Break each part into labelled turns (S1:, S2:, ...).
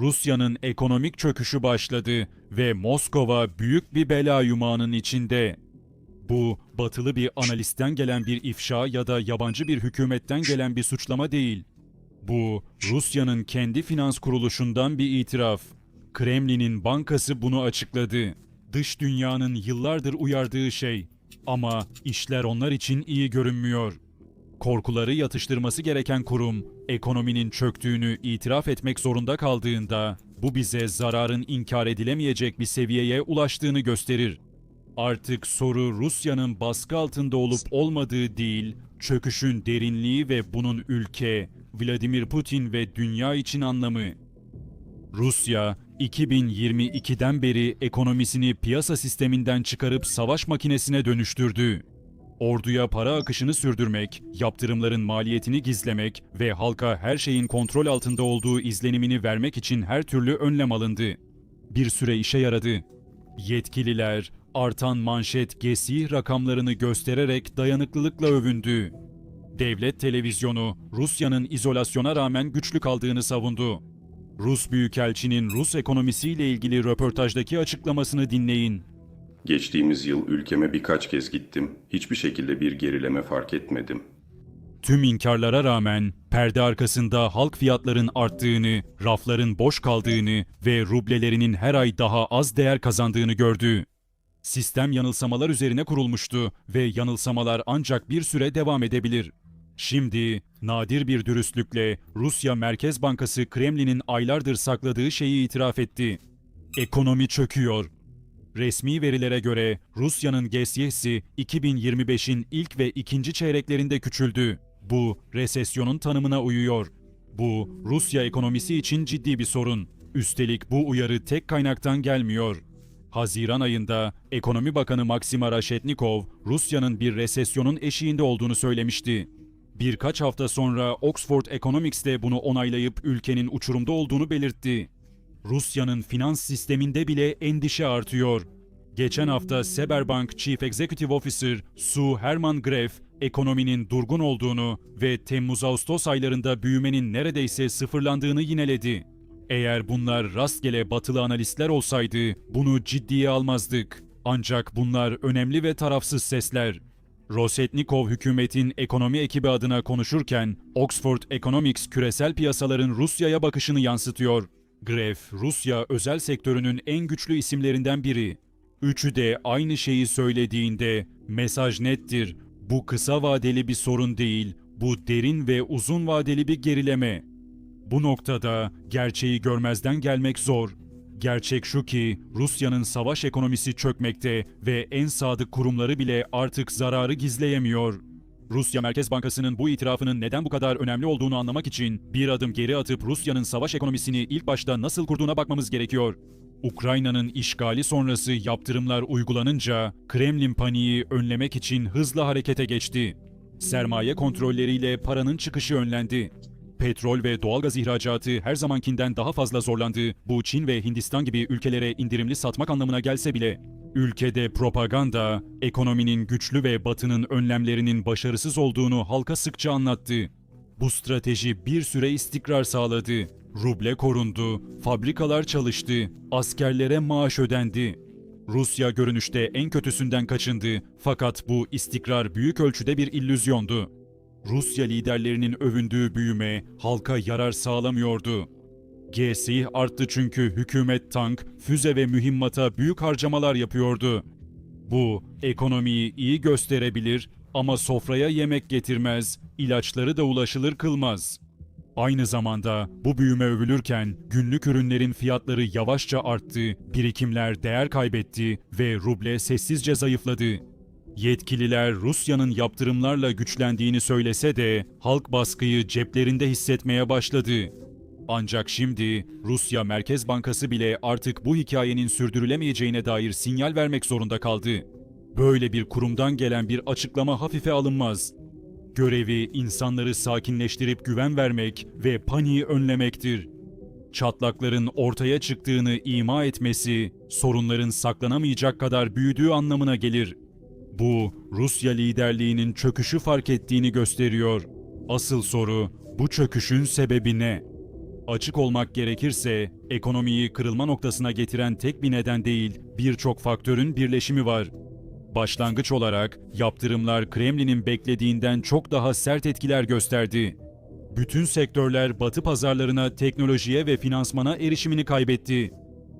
S1: Rusya'nın ekonomik çöküşü başladı ve Moskova büyük bir bela yumağının içinde. Bu batılı bir analistten gelen bir ifşa ya da yabancı bir hükümetten gelen bir suçlama değil. Bu Rusya'nın kendi finans kuruluşundan bir itiraf. Kremlin'in bankası bunu açıkladı. Dış dünyanın yıllardır uyardığı şey. Ama işler onlar için iyi görünmüyor. Korkuları yatıştırması gereken kurum, ekonominin çöktüğünü itiraf etmek zorunda kaldığında, bu bize zararın inkar edilemeyecek bir seviyeye ulaştığını gösterir. Artık soru Rusya'nın baskı altında olup olmadığı değil, çöküşün derinliği ve bunun ülke, Vladimir Putin ve dünya için anlamı. Rusya, 2022'den beri ekonomisini piyasa sisteminden çıkarıp savaş makinesine dönüştürdü. Orduya para akışını sürdürmek, yaptırımların maliyetini gizlemek ve halka her şeyin kontrol altında olduğu izlenimini vermek için her türlü önlem alındı. Bir süre işe yaradı. Yetkililer artan manşet gesih rakamlarını göstererek dayanıklılıkla övündü. Devlet televizyonu Rusya'nın izolasyona rağmen güçlü kaldığını savundu. Rus Büyükelçinin Rus ekonomisiyle ilgili röportajdaki açıklamasını dinleyin.
S2: Geçtiğimiz yıl ülkeme birkaç kez gittim. Hiçbir şekilde bir gerileme fark etmedim.
S1: Tüm inkarlara rağmen perde arkasında halk fiyatların arttığını, rafların boş kaldığını ve rublelerinin her ay daha az değer kazandığını gördü. Sistem yanılsamalar üzerine kurulmuştu ve yanılsamalar ancak bir süre devam edebilir. Şimdi nadir bir dürüstlükle Rusya Merkez Bankası Kremlin'in aylardır sakladığı şeyi itiraf etti. Ekonomi çöküyor. Resmi verilere göre Rusya'nın GSY'si 2025'in ilk ve ikinci çeyreklerinde küçüldü. Bu resesyonun tanımına uyuyor. Bu Rusya ekonomisi için ciddi bir sorun. Üstelik bu uyarı tek kaynaktan gelmiyor. Haziran ayında Ekonomi Bakanı Maxim Reshetnikov, Rusya'nın bir resesyonun eşiğinde olduğunu söylemişti. Birkaç hafta sonra Oxford Economics de bunu onaylayıp ülkenin uçurumda olduğunu belirtti. Rusya'nın finans sisteminde bile endişe artıyor. Geçen hafta Seberbank Chief Executive Officer Su Herman Gref, ekonominin durgun olduğunu ve Temmuz-Ağustos aylarında büyümenin neredeyse sıfırlandığını yineledi. Eğer bunlar rastgele batılı analistler olsaydı bunu ciddiye almazdık. Ancak bunlar önemli ve tarafsız sesler. Rosetnikov hükümetin ekonomi ekibi adına konuşurken Oxford Economics küresel piyasaların Rusya'ya bakışını yansıtıyor. Gref, Rusya özel sektörünün en güçlü isimlerinden biri. Üçü de aynı şeyi söylediğinde mesaj nettir. Bu kısa vadeli bir sorun değil, bu derin ve uzun vadeli bir gerileme. Bu noktada gerçeği görmezden gelmek zor. Gerçek şu ki Rusya'nın savaş ekonomisi çökmekte ve en sadık kurumları bile artık zararı gizleyemiyor. Rusya Merkez Bankası'nın bu itirafının neden bu kadar önemli olduğunu anlamak için bir adım geri atıp Rusya'nın savaş ekonomisini ilk başta nasıl kurduğuna bakmamız gerekiyor. Ukrayna'nın işgali sonrası yaptırımlar uygulanınca Kremlin paniği önlemek için hızla harekete geçti. Sermaye kontrolleriyle paranın çıkışı önlendi. Petrol ve doğalgaz ihracatı her zamankinden daha fazla zorlandı. Bu Çin ve Hindistan gibi ülkelere indirimli satmak anlamına gelse bile. Ülkede propaganda, ekonominin güçlü ve batının önlemlerinin başarısız olduğunu halka sıkça anlattı. Bu strateji bir süre istikrar sağladı. Ruble korundu, fabrikalar çalıştı, askerlere maaş ödendi. Rusya görünüşte en kötüsünden kaçındı fakat bu istikrar büyük ölçüde bir illüzyondu. Rusya liderlerinin övündüğü büyüme halka yarar sağlamıyordu. GSİ arttı çünkü hükümet tank, füze ve mühimmata büyük harcamalar yapıyordu. Bu ekonomiyi iyi gösterebilir ama sofraya yemek getirmez, ilaçları da ulaşılır kılmaz. Aynı zamanda bu büyüme övülürken günlük ürünlerin fiyatları yavaşça arttı, birikimler değer kaybetti ve ruble sessizce zayıfladı. Yetkililer Rusya'nın yaptırımlarla güçlendiğini söylese de halk baskıyı ceplerinde hissetmeye başladı. Ancak şimdi Rusya Merkez Bankası bile artık bu hikayenin sürdürülemeyeceğine dair sinyal vermek zorunda kaldı. Böyle bir kurumdan gelen bir açıklama hafife alınmaz. Görevi insanları sakinleştirip güven vermek ve paniği önlemektir. Çatlakların ortaya çıktığını ima etmesi, sorunların saklanamayacak kadar büyüdüğü anlamına gelir. Bu, Rusya liderliğinin çöküşü fark ettiğini gösteriyor. Asıl soru, bu çöküşün sebebi ne? Açık olmak gerekirse, ekonomiyi kırılma noktasına getiren tek bir neden değil, birçok faktörün birleşimi var. Başlangıç olarak yaptırımlar Kremlin'in beklediğinden çok daha sert etkiler gösterdi. Bütün sektörler batı pazarlarına, teknolojiye ve finansmana erişimini kaybetti.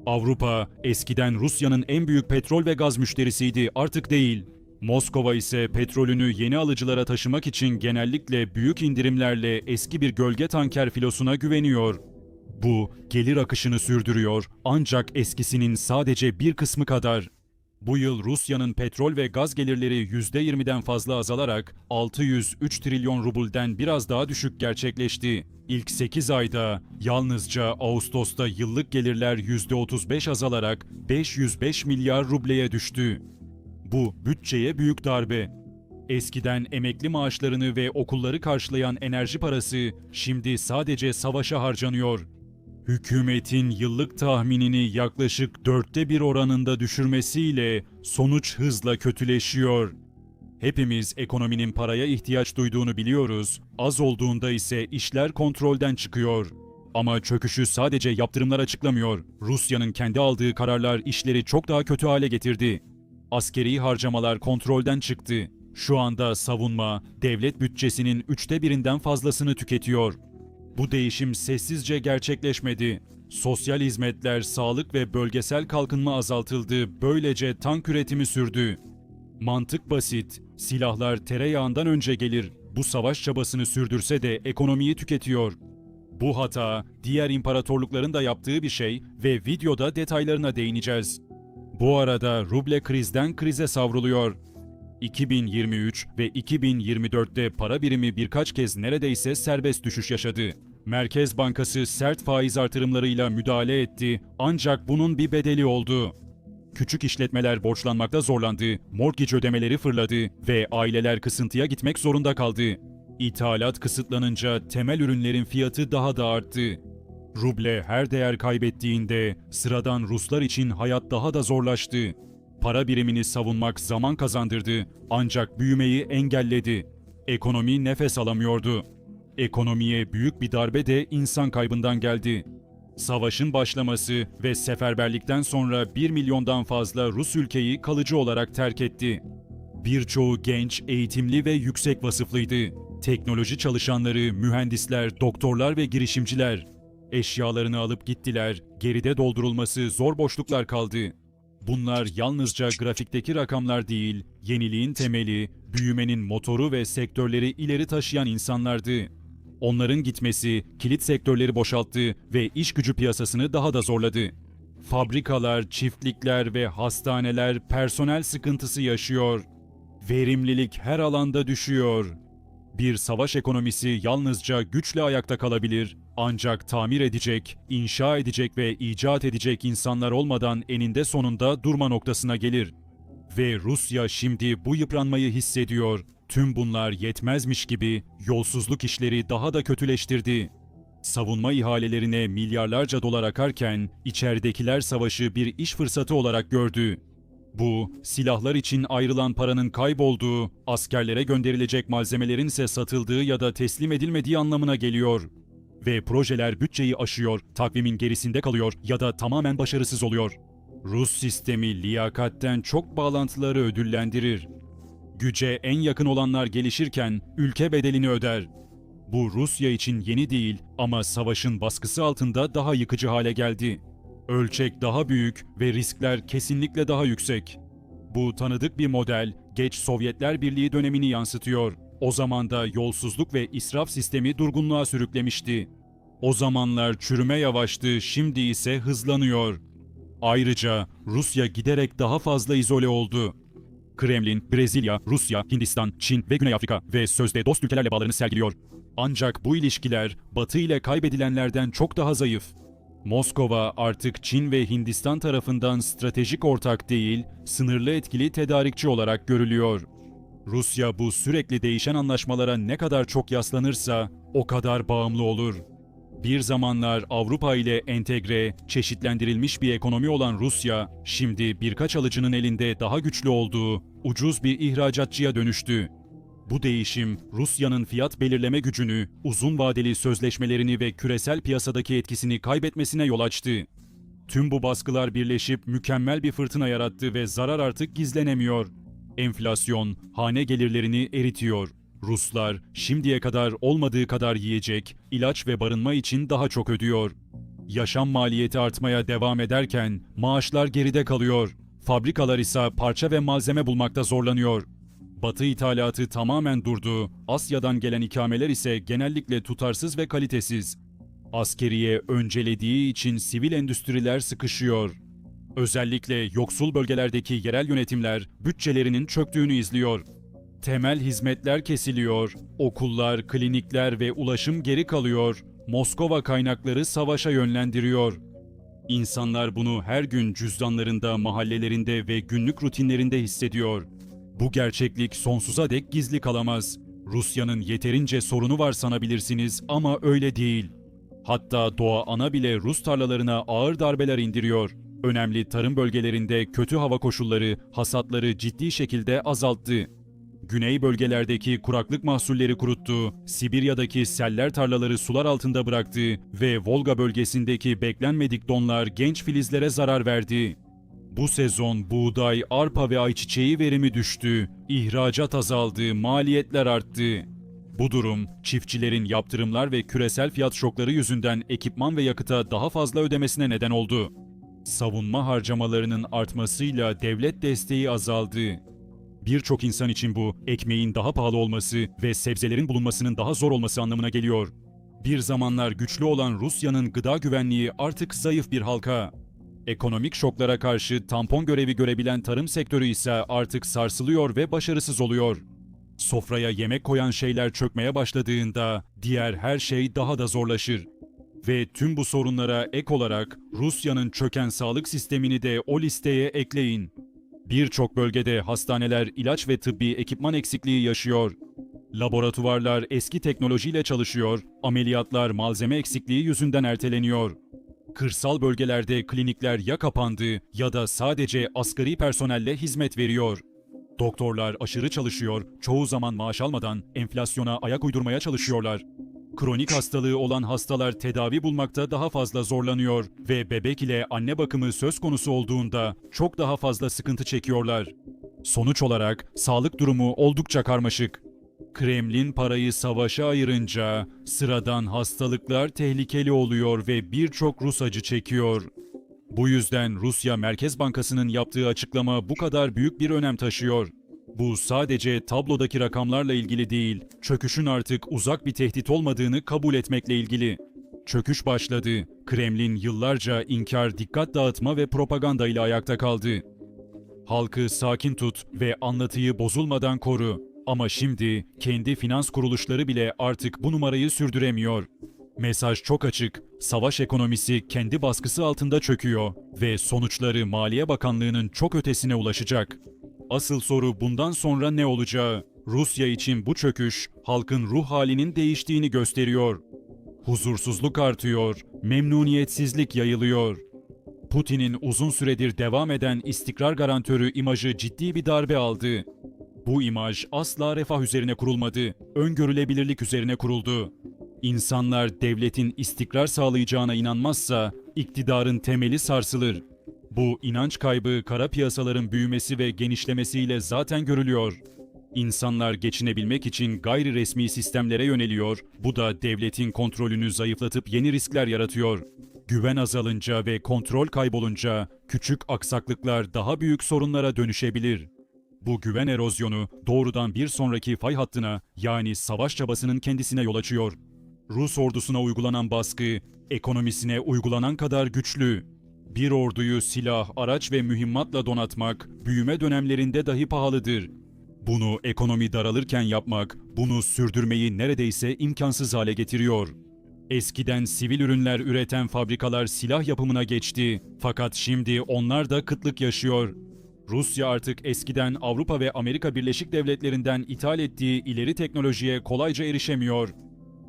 S1: Avrupa eskiden Rusya'nın en büyük petrol ve gaz müşterisiydi, artık değil. Moskova ise petrolünü yeni alıcılara taşımak için genellikle büyük indirimlerle eski bir gölge tanker filosuna güveniyor. Bu gelir akışını sürdürüyor ancak eskisinin sadece bir kısmı kadar. Bu yıl Rusya'nın petrol ve gaz gelirleri %20'den fazla azalarak 603 trilyon rubulden biraz daha düşük gerçekleşti. İlk 8 ayda yalnızca Ağustos'ta yıllık gelirler %35 azalarak 505 milyar rubleye düştü. Bu bütçeye büyük darbe. Eskiden emekli maaşlarını ve okulları karşılayan enerji parası şimdi sadece savaşa harcanıyor. Hükümetin yıllık tahminini yaklaşık dörtte bir oranında düşürmesiyle sonuç hızla kötüleşiyor. Hepimiz ekonominin paraya ihtiyaç duyduğunu biliyoruz, az olduğunda ise işler kontrolden çıkıyor. Ama çöküşü sadece yaptırımlar açıklamıyor. Rusya'nın kendi aldığı kararlar işleri çok daha kötü hale getirdi. Askeri harcamalar kontrolden çıktı. Şu anda savunma, devlet bütçesinin üçte birinden fazlasını tüketiyor. Bu değişim sessizce gerçekleşmedi. Sosyal hizmetler, sağlık ve bölgesel kalkınma azaltıldı. Böylece tank üretimi sürdü. Mantık basit. Silahlar tereyağından önce gelir. Bu savaş çabasını sürdürse de ekonomiyi tüketiyor. Bu hata, diğer imparatorlukların da yaptığı bir şey ve videoda detaylarına değineceğiz. Bu arada ruble krizden krize savruluyor. 2023 ve 2024'te para birimi birkaç kez neredeyse serbest düşüş yaşadı. Merkez Bankası sert faiz artırımlarıyla müdahale etti ancak bunun bir bedeli oldu. Küçük işletmeler borçlanmakta zorlandı, mortgage ödemeleri fırladı ve aileler kısıntıya gitmek zorunda kaldı. İthalat kısıtlanınca temel ürünlerin fiyatı daha da arttı. Ruble her değer kaybettiğinde sıradan Ruslar için hayat daha da zorlaştı. Para birimini savunmak zaman kazandırdı ancak büyümeyi engelledi. Ekonomi nefes alamıyordu. Ekonomiye büyük bir darbe de insan kaybından geldi. Savaşın başlaması ve seferberlikten sonra 1 milyondan fazla Rus ülkeyi kalıcı olarak terk etti. Birçoğu genç, eğitimli ve yüksek vasıflıydı. Teknoloji çalışanları, mühendisler, doktorlar ve girişimciler. Eşyalarını alıp gittiler, geride doldurulması zor boşluklar kaldı. Bunlar yalnızca grafikteki rakamlar değil, yeniliğin temeli, büyümenin motoru ve sektörleri ileri taşıyan insanlardı. Onların gitmesi kilit sektörleri boşalttı ve iş gücü piyasasını daha da zorladı. Fabrikalar, çiftlikler ve hastaneler personel sıkıntısı yaşıyor. Verimlilik her alanda düşüyor. Bir savaş ekonomisi yalnızca güçle ayakta kalabilir. Ancak tamir edecek, inşa edecek ve icat edecek insanlar olmadan eninde sonunda durma noktasına gelir. Ve Rusya şimdi bu yıpranmayı hissediyor. Tüm bunlar yetmezmiş gibi yolsuzluk işleri daha da kötüleştirdi. Savunma ihalelerine milyarlarca dolar akarken içeridekiler savaşı bir iş fırsatı olarak gördü. Bu, silahlar için ayrılan paranın kaybolduğu, askerlere gönderilecek malzemelerin ise satıldığı ya da teslim edilmediği anlamına geliyor. Ve projeler bütçeyi aşıyor, takvimin gerisinde kalıyor ya da tamamen başarısız oluyor. Rus sistemi liyakatten çok bağlantıları ödüllendirir. Güce en yakın olanlar gelişirken ülke bedelini öder. Bu Rusya için yeni değil ama savaşın baskısı altında daha yıkıcı hale geldi. Ölçek daha büyük ve riskler kesinlikle daha yüksek. Bu tanıdık bir model geç Sovyetler Birliği dönemini yansıtıyor. O zaman da yolsuzluk ve israf sistemi durgunluğa sürüklemişti. O zamanlar çürüme yavaştı, şimdi ise hızlanıyor. Ayrıca Rusya giderek daha fazla izole oldu. Kremlin, Brezilya, Rusya, Hindistan, Çin ve Güney Afrika ve sözde dost ülkelerle bağlarını sergiliyor. Ancak bu ilişkiler Batı ile kaybedilenlerden çok daha zayıf. Moskova artık Çin ve Hindistan tarafından stratejik ortak değil, sınırlı etkili tedarikçi olarak görülüyor. Rusya bu sürekli değişen anlaşmalara ne kadar çok yaslanırsa o kadar bağımlı olur. Bir zamanlar Avrupa ile entegre, çeşitlendirilmiş bir ekonomi olan Rusya, şimdi birkaç alıcının elinde daha güçlü olduğu ucuz bir ihracatçıya dönüştü. Bu değişim Rusya'nın fiyat belirleme gücünü, uzun vadeli sözleşmelerini ve küresel piyasadaki etkisini kaybetmesine yol açtı. Tüm bu baskılar birleşip mükemmel bir fırtına yarattı ve zarar artık gizlenemiyor. Enflasyon hane gelirlerini eritiyor. Ruslar şimdiye kadar olmadığı kadar yiyecek, ilaç ve barınma için daha çok ödüyor. Yaşam maliyeti artmaya devam ederken maaşlar geride kalıyor. Fabrikalar ise parça ve malzeme bulmakta zorlanıyor. Batı ithalatı tamamen durdu. Asya'dan gelen ikameler ise genellikle tutarsız ve kalitesiz. Askeriye öncelediği için sivil endüstriler sıkışıyor. Özellikle yoksul bölgelerdeki yerel yönetimler bütçelerinin çöktüğünü izliyor. Temel hizmetler kesiliyor, okullar, klinikler ve ulaşım geri kalıyor. Moskova kaynakları savaşa yönlendiriyor. İnsanlar bunu her gün cüzdanlarında, mahallelerinde ve günlük rutinlerinde hissediyor. Bu gerçeklik sonsuza dek gizli kalamaz. Rusya'nın yeterince sorunu var sanabilirsiniz ama öyle değil. Hatta doğa ana bile Rus tarlalarına ağır darbeler indiriyor. Önemli tarım bölgelerinde kötü hava koşulları hasatları ciddi şekilde azalttı. Güney bölgelerdeki kuraklık mahsulleri kuruttu, Sibirya'daki seller tarlaları sular altında bıraktı ve Volga bölgesindeki beklenmedik donlar genç filizlere zarar verdi. Bu sezon buğday, arpa ve ayçiçeği verimi düştü, ihracat azaldı, maliyetler arttı. Bu durum, çiftçilerin yaptırımlar ve küresel fiyat şokları yüzünden ekipman ve yakıta daha fazla ödemesine neden oldu. Savunma harcamalarının artmasıyla devlet desteği azaldı. Birçok insan için bu, ekmeğin daha pahalı olması ve sebzelerin bulunmasının daha zor olması anlamına geliyor. Bir zamanlar güçlü olan Rusya'nın gıda güvenliği artık zayıf bir halka. Ekonomik şoklara karşı tampon görevi görebilen tarım sektörü ise artık sarsılıyor ve başarısız oluyor. Sofraya yemek koyan şeyler çökmeye başladığında diğer her şey daha da zorlaşır. Ve tüm bu sorunlara ek olarak Rusya'nın çöken sağlık sistemini de o listeye ekleyin. Birçok bölgede hastaneler ilaç ve tıbbi ekipman eksikliği yaşıyor. Laboratuvarlar eski teknolojiyle çalışıyor, ameliyatlar malzeme eksikliği yüzünden erteleniyor. Kırsal bölgelerde klinikler ya kapandı ya da sadece asgari personelle hizmet veriyor. Doktorlar aşırı çalışıyor, çoğu zaman maaş almadan enflasyona ayak uydurmaya çalışıyorlar. Kronik hastalığı olan hastalar tedavi bulmakta daha fazla zorlanıyor ve bebek ile anne bakımı söz konusu olduğunda çok daha fazla sıkıntı çekiyorlar. Sonuç olarak sağlık durumu oldukça karmaşık. Kremlin parayı savaşa ayırınca sıradan hastalıklar tehlikeli oluyor ve birçok Rus acı çekiyor. Bu yüzden Rusya Merkez Bankası'nın yaptığı açıklama bu kadar büyük bir önem taşıyor. Bu sadece tablodaki rakamlarla ilgili değil, çöküşün artık uzak bir tehdit olmadığını kabul etmekle ilgili. Çöküş başladı. Kremlin yıllarca inkar, dikkat dağıtma ve propaganda ile ayakta kaldı. Halkı sakin tut ve anlatıyı bozulmadan koru. Ama şimdi kendi finans kuruluşları bile artık bu numarayı sürdüremiyor. Mesaj çok açık. Savaş ekonomisi kendi baskısı altında çöküyor ve sonuçları Maliye Bakanlığı'nın çok ötesine ulaşacak. Asıl soru bundan sonra ne olacağı? Rusya için bu çöküş halkın ruh halinin değiştiğini gösteriyor. Huzursuzluk artıyor, memnuniyetsizlik yayılıyor. Putin'in uzun süredir devam eden istikrar garantörü imajı ciddi bir darbe aldı. Bu imaj asla refah üzerine kurulmadı, öngörülebilirlik üzerine kuruldu. İnsanlar devletin istikrar sağlayacağına inanmazsa iktidarın temeli sarsılır. Bu inanç kaybı kara piyasaların büyümesi ve genişlemesiyle zaten görülüyor. İnsanlar geçinebilmek için gayri resmi sistemlere yöneliyor. Bu da devletin kontrolünü zayıflatıp yeni riskler yaratıyor. Güven azalınca ve kontrol kaybolunca küçük aksaklıklar daha büyük sorunlara dönüşebilir. Bu güven erozyonu doğrudan bir sonraki fay hattına yani savaş çabasının kendisine yol açıyor. Rus ordusuna uygulanan baskı ekonomisine uygulanan kadar güçlü. Bir orduyu silah, araç ve mühimmatla donatmak büyüme dönemlerinde dahi pahalıdır. Bunu ekonomi daralırken yapmak, bunu sürdürmeyi neredeyse imkansız hale getiriyor. Eskiden sivil ürünler üreten fabrikalar silah yapımına geçti. Fakat şimdi onlar da kıtlık yaşıyor. Rusya artık eskiden Avrupa ve Amerika Birleşik Devletleri'nden ithal ettiği ileri teknolojiye kolayca erişemiyor.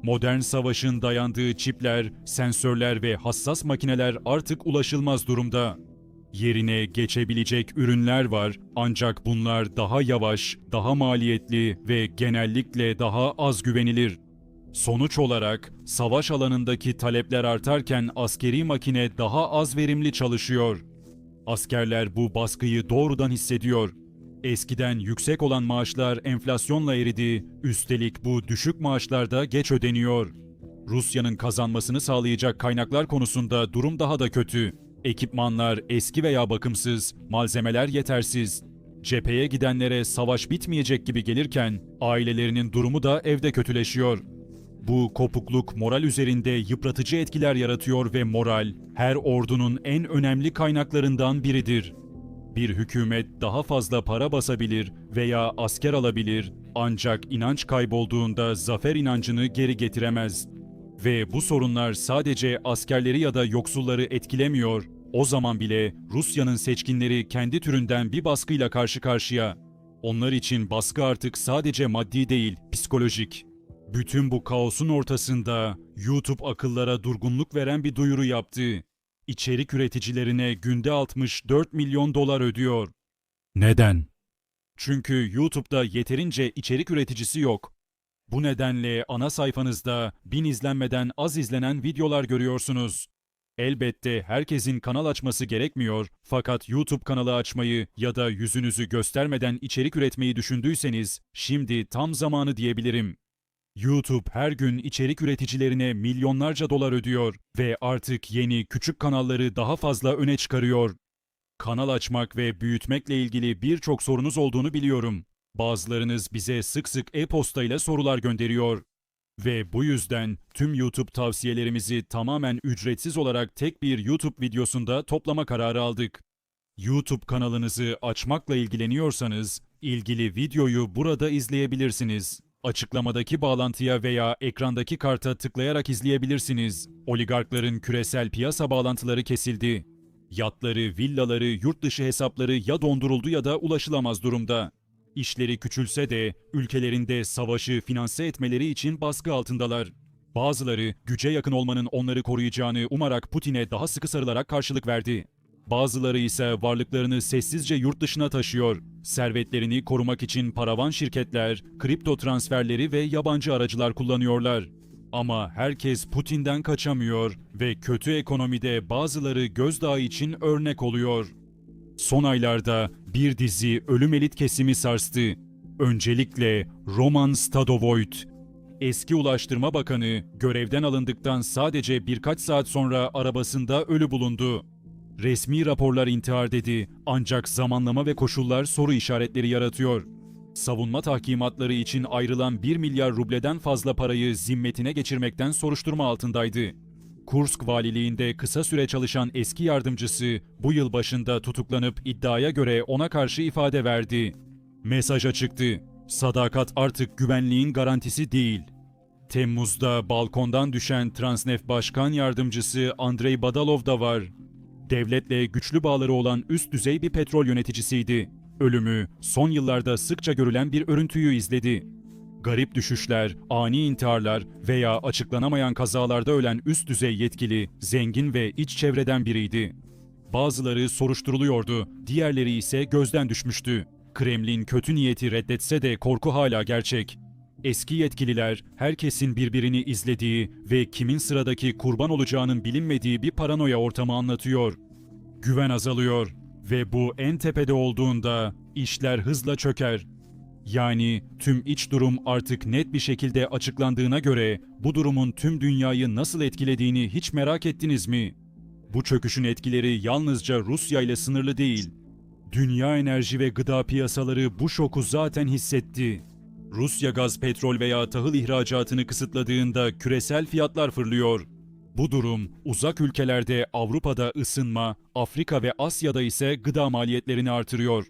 S1: Modern savaşın dayandığı çipler, sensörler ve hassas makineler artık ulaşılmaz durumda. Yerine geçebilecek ürünler var ancak bunlar daha yavaş, daha maliyetli ve genellikle daha az güvenilir. Sonuç olarak savaş alanındaki talepler artarken askeri makine daha az verimli çalışıyor. Askerler bu baskıyı doğrudan hissediyor. Eskiden yüksek olan maaşlar enflasyonla eridi, üstelik bu düşük maaşlar da geç ödeniyor. Rusya'nın kazanmasını sağlayacak kaynaklar konusunda durum daha da kötü. Ekipmanlar eski veya bakımsız, malzemeler yetersiz. Cepheye gidenlere savaş bitmeyecek gibi gelirken ailelerinin durumu da evde kötüleşiyor. Bu kopukluk moral üzerinde yıpratıcı etkiler yaratıyor ve moral her ordunun en önemli kaynaklarından biridir. Bir hükümet daha fazla para basabilir veya asker alabilir ancak inanç kaybolduğunda zafer inancını geri getiremez. Ve bu sorunlar sadece askerleri ya da yoksulları etkilemiyor. O zaman bile Rusya'nın seçkinleri kendi türünden bir baskıyla karşı karşıya. Onlar için baskı artık sadece maddi değil, psikolojik. Bütün bu kaosun ortasında YouTube akıllara durgunluk veren bir duyuru yaptı. İçerik üreticilerine günde 64 milyon dolar ödüyor. Neden? Çünkü YouTube'da yeterince içerik üreticisi yok. Bu nedenle ana sayfanızda bin izlenmeden az izlenen videolar görüyorsunuz. Elbette herkesin kanal açması gerekmiyor fakat YouTube kanalı açmayı ya da yüzünüzü göstermeden içerik üretmeyi düşündüyseniz şimdi tam zamanı diyebilirim. YouTube her gün içerik üreticilerine milyonlarca dolar ödüyor ve artık yeni küçük kanalları daha fazla öne çıkarıyor. Kanal açmak ve büyütmekle ilgili birçok sorunuz olduğunu biliyorum. Bazılarınız bize sık sık e-posta ile sorular gönderiyor. Ve bu yüzden tüm YouTube tavsiyelerimizi tamamen ücretsiz olarak tek bir YouTube videosunda toplama kararı aldık. YouTube kanalınızı açmakla ilgileniyorsanız ilgili videoyu burada izleyebilirsiniz. Açıklamadaki bağlantıya veya ekrandaki karta tıklayarak izleyebilirsiniz. Oligarkların küresel piyasa bağlantıları kesildi. Yatları, villaları, yurt dışı hesapları ya donduruldu ya da ulaşılamaz durumda. İşleri küçülse de ülkelerinde savaşı finanse etmeleri için baskı altındalar. Bazıları güce yakın olmanın onları koruyacağını umarak Putin'e daha sıkı sarılarak karşılık verdi. Bazıları ise varlıklarını sessizce yurt dışına taşıyor. Servetlerini korumak için paravan şirketler, kripto transferleri ve yabancı aracılar kullanıyorlar. Ama herkes Putin'den kaçamıyor ve kötü ekonomide bazıları gözdağı için örnek oluyor. Son aylarda bir dizi ölüm elit kesimi sarstı. Öncelikle Roman Stadovoyt. Eski Ulaştırma Bakanı görevden alındıktan sadece birkaç saat sonra arabasında ölü bulundu. Resmi raporlar intihar dedi ancak zamanlama ve koşullar soru işaretleri yaratıyor. Savunma tahkimatları için ayrılan 1 milyar rubleden fazla parayı zimmetine geçirmekten soruşturma altındaydı. Kursk valiliğinde kısa süre çalışan eski yardımcısı bu yıl başında tutuklanıp iddiaya göre ona karşı ifade verdi. Mesaja çıktı. Sadakat artık güvenliğin garantisi değil. Temmuz'da balkondan düşen Transneft Başkan Yardımcısı Andrei Badalov da var. Devletle güçlü bağları olan üst düzey bir petrol yöneticisiydi. Ölümü son yıllarda sıkça görülen bir örüntüyü izledi. Garip düşüşler, ani intiharlar veya açıklanamayan kazalarda ölen üst düzey yetkili, zengin ve iç çevreden biriydi. Bazıları soruşturuluyordu, diğerleri ise gözden düşmüştü. Kremlin kötü niyeti reddetse de korku hala gerçek. Eski yetkililer herkesin birbirini izlediği ve kimin sıradaki kurban olacağının bilinmediği bir paranoya ortamı anlatıyor. Güven azalıyor ve bu en tepede olduğunda işler hızla çöker. Yani tüm iç durum artık net bir şekilde açıklandığına göre bu durumun tüm dünyayı nasıl etkilediğini hiç merak ettiniz mi? Bu çöküşün etkileri yalnızca Rusya ile sınırlı değil. Dünya enerji ve gıda piyasaları bu şoku zaten hissetti. Rusya gaz, petrol veya tahıl ihracatını kısıtladığında küresel fiyatlar fırlıyor. Bu durum uzak ülkelerde Avrupa'da ısınma, Afrika ve Asya'da ise gıda maliyetlerini artırıyor.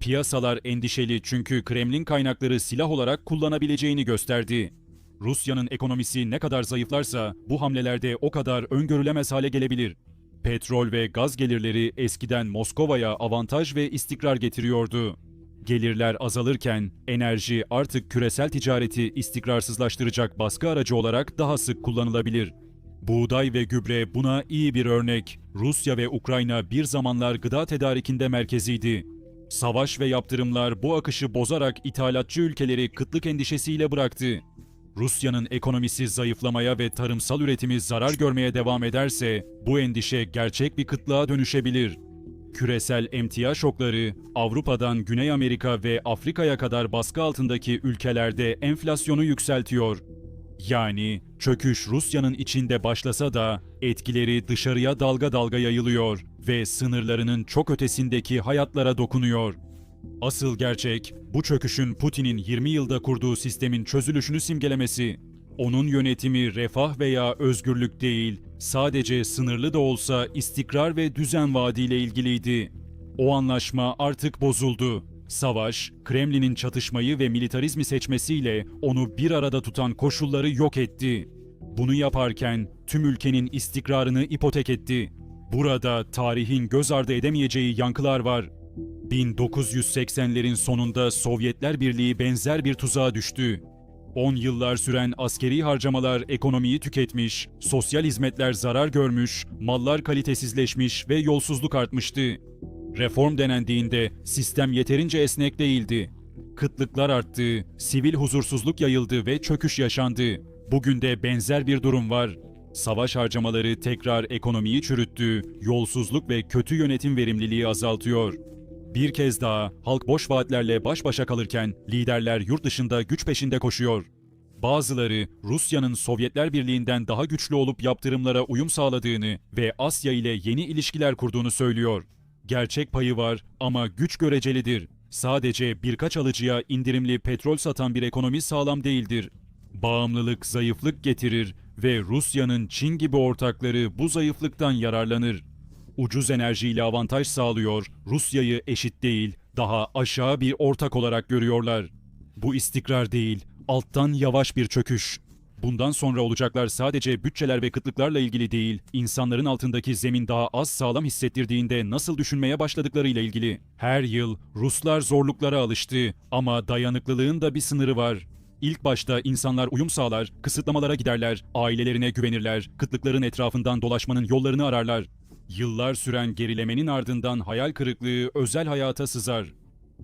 S1: Piyasalar endişeli çünkü Kremlin kaynakları silah olarak kullanabileceğini gösterdi. Rusya'nın ekonomisi ne kadar zayıflarsa bu hamlelerde o kadar öngörülemez hale gelebilir. Petrol ve gaz gelirleri eskiden Moskova'ya avantaj ve istikrar getiriyordu. Gelirler azalırken enerji artık küresel ticareti istikrarsızlaştıracak baskı aracı olarak daha sık kullanılabilir. Buğday ve gübre buna iyi bir örnek. Rusya ve Ukrayna bir zamanlar gıda tedarikinde merkeziydi. Savaş ve yaptırımlar bu akışı bozarak ithalatçı ülkeleri kıtlık endişesiyle bıraktı. Rusya'nın ekonomisi zayıflamaya ve tarımsal üretimi zarar görmeye devam ederse bu endişe gerçek bir kıtlığa dönüşebilir. Küresel emtia şokları Avrupa'dan Güney Amerika ve Afrika'ya kadar baskı altındaki ülkelerde enflasyonu yükseltiyor. Yani çöküş Rusya'nın içinde başlasa da etkileri dışarıya dalga dalga yayılıyor ve sınırlarının çok ötesindeki hayatlara dokunuyor. Asıl gerçek bu çöküşün Putin'in 20 yılda kurduğu sistemin çözülüşünü simgelemesi. Onun yönetimi refah veya özgürlük değil, sadece sınırlı da olsa istikrar ve düzen vaadiyle ilgiliydi. O anlaşma artık bozuldu. Savaş, Kremlin'in çatışmayı ve militarizmi seçmesiyle onu bir arada tutan koşulları yok etti. Bunu yaparken tüm ülkenin istikrarını ipotek etti. Burada tarihin göz ardı edemeyeceği yankılar var. 1980'lerin sonunda Sovyetler Birliği benzer bir tuzağa düştü. 10 yıllar süren askeri harcamalar ekonomiyi tüketmiş, sosyal hizmetler zarar görmüş, mallar kalitesizleşmiş ve yolsuzluk artmıştı. Reform denendiğinde sistem yeterince esnek değildi. Kıtlıklar arttı, sivil huzursuzluk yayıldı ve çöküş yaşandı. Bugün de benzer bir durum var. Savaş harcamaları tekrar ekonomiyi çürüttü, yolsuzluk ve kötü yönetim verimliliği azaltıyor. Bir kez daha halk boş vaatlerle baş başa kalırken liderler yurt dışında güç peşinde koşuyor. Bazıları Rusya'nın Sovyetler Birliği'nden daha güçlü olup yaptırımlara uyum sağladığını ve Asya ile yeni ilişkiler kurduğunu söylüyor. Gerçek payı var ama güç görecelidir. Sadece birkaç alıcıya indirimli petrol satan bir ekonomi sağlam değildir. Bağımlılık zayıflık getirir ve Rusya'nın Çin gibi ortakları bu zayıflıktan yararlanır. Ucuz enerjiyle avantaj sağlıyor, Rusya'yı eşit değil, daha aşağı bir ortak olarak görüyorlar. Bu istikrar değil, alttan yavaş bir çöküş. Bundan sonra olacaklar sadece bütçeler ve kıtlıklarla ilgili değil, insanların altındaki zemin daha az sağlam hissettirdiğinde nasıl düşünmeye başladıklarıyla ilgili. Her yıl Ruslar zorluklara alıştı ama dayanıklılığın da bir sınırı var. İlk başta insanlar uyum sağlar, kısıtlamalara giderler, ailelerine güvenirler, kıtlıkların etrafından dolaşmanın yollarını ararlar. Yıllar süren gerilemenin ardından hayal kırıklığı özel hayata sızar.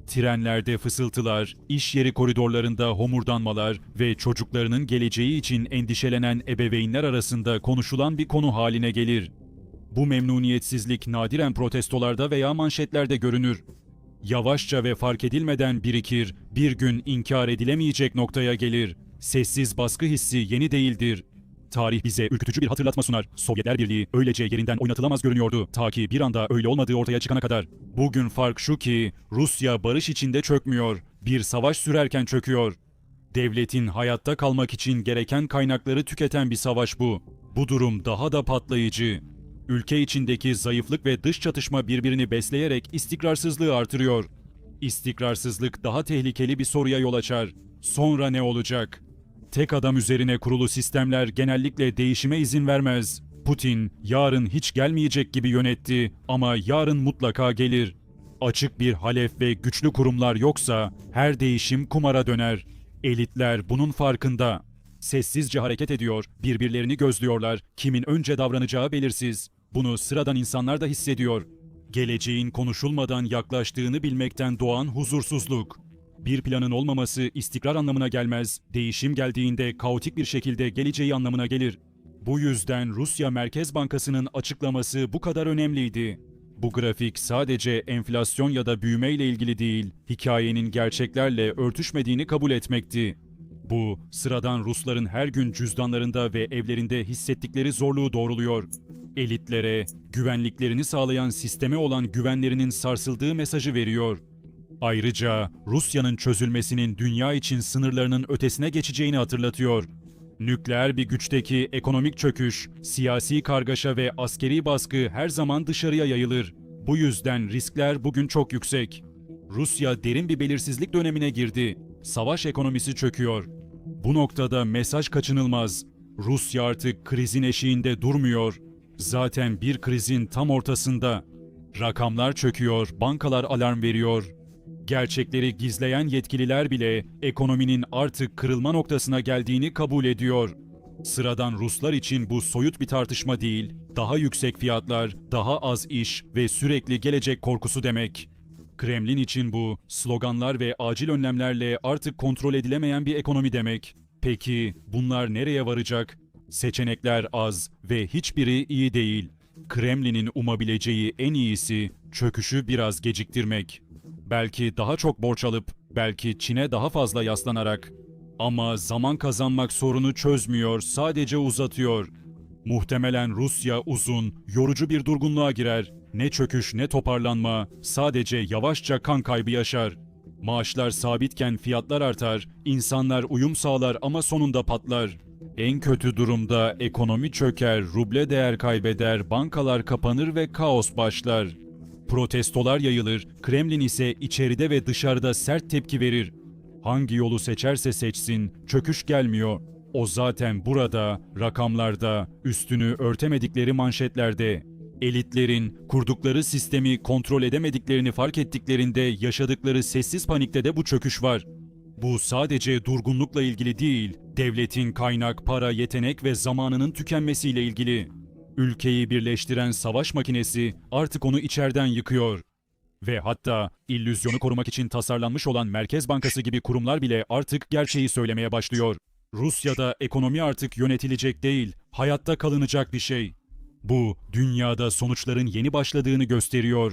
S1: Trenlerde fısıltılar, iş yeri koridorlarında homurdanmalar ve çocuklarının geleceği için endişelenen ebeveynler arasında konuşulan bir konu haline gelir. Bu memnuniyetsizlik nadiren protestolarda veya manşetlerde görünür. Yavaşça ve fark edilmeden birikir, bir gün inkar edilemeyecek noktaya gelir. Sessiz baskı hissi yeni değildir. Tarih bize ürkütücü bir hatırlatma sunar. Sovyetler Birliği öylece yerinden oynatılamaz görünüyordu ta ki bir anda öyle olmadığı ortaya çıkana kadar. Bugün fark şu ki Rusya barış içinde çökmüyor, bir savaş sürerken çöküyor. Devletin hayatta kalmak için gereken kaynakları tüketen bir savaş bu. Bu durum daha da patlayıcı. Ülke içindeki zayıflık ve dış çatışma birbirini besleyerek istikrarsızlığı artırıyor. İstikrarsızlık daha tehlikeli bir soruya yol açar. Sonra ne olacak? Tek adam üzerine kurulu sistemler genellikle değişime izin vermez. Putin yarın hiç gelmeyecek gibi yönetti ama yarın mutlaka gelir. Açık bir halef ve güçlü kurumlar yoksa her değişim kumara döner. Elitler bunun farkında. Sessizce hareket ediyor, birbirlerini gözlüyorlar, kimin önce davranacağı belirsiz. Bunu sıradan insanlar da hissediyor. Geleceğin konuşulmadan yaklaştığını bilmekten doğan huzursuzluk. Bir planın olmaması istikrar anlamına gelmez, değişim geldiğinde kaotik bir şekilde geleceği anlamına gelir. Bu yüzden Rusya Merkez Bankası'nın açıklaması bu kadar önemliydi. Bu grafik sadece enflasyon ya da büyüme ile ilgili değil, hikayenin gerçeklerle örtüşmediğini kabul etmekti. Bu, sıradan Rusların her gün cüzdanlarında ve evlerinde hissettikleri zorluğu doğruluyor. Elitlere, güvenliklerini sağlayan sisteme olan güvenlerinin sarsıldığı mesajı veriyor. Ayrıca Rusya'nın çözülmesinin dünya için sınırlarının ötesine geçeceğini hatırlatıyor. Nükleer bir güçteki ekonomik çöküş, siyasi kargaşa ve askeri baskı her zaman dışarıya yayılır. Bu yüzden riskler bugün çok yüksek. Rusya derin bir belirsizlik dönemine girdi. Savaş ekonomisi çöküyor. Bu noktada mesaj kaçınılmaz. Rusya artık krizin eşiğinde durmuyor. Zaten bir krizin tam ortasında. Rakamlar çöküyor, bankalar alarm veriyor. Gerçekleri gizleyen yetkililer bile ekonominin artık kırılma noktasına geldiğini kabul ediyor. Sıradan Ruslar için bu soyut bir tartışma değil, daha yüksek fiyatlar, daha az iş ve sürekli gelecek korkusu demek. Kremlin için bu sloganlar ve acil önlemlerle artık kontrol edilemeyen bir ekonomi demek. Peki bunlar nereye varacak? Seçenekler az ve hiçbiri iyi değil. Kremlin'in umabileceği en iyisi çöküşü biraz geciktirmek. Belki daha çok borç alıp, belki Çin'e daha fazla yaslanarak. Ama zaman kazanmak sorunu çözmüyor, sadece uzatıyor. Muhtemelen Rusya uzun, yorucu bir durgunluğa girer. Ne çöküş ne toparlanma, sadece yavaşça kan kaybı yaşar. Maaşlar sabitken fiyatlar artar, insanlar uyum sağlar ama sonunda patlar. En kötü durumda ekonomi çöker, ruble değer kaybeder, bankalar kapanır ve kaos başlar. Protestolar yayılır, Kremlin ise içeride ve dışarıda sert tepki verir. Hangi yolu seçerse seçsin, çöküş gelmiyor. O zaten burada, rakamlarda, üstünü örtemedikleri manşetlerde. Elitlerin kurdukları sistemi kontrol edemediklerini fark ettiklerinde yaşadıkları sessiz panikte de bu çöküş var. Bu sadece durgunlukla ilgili değil, devletin kaynak, para, yetenek ve zamanının tükenmesiyle ilgili. Ülkeyi birleştiren savaş makinesi artık onu içeriden yıkıyor. Ve hatta illüzyonu korumak için tasarlanmış olan Merkez Bankası gibi kurumlar bile artık gerçeği söylemeye başlıyor. Rusya'da ekonomi artık yönetilecek değil, hayatta kalınacak bir şey. Bu dünyada sonuçların yeni başladığını gösteriyor.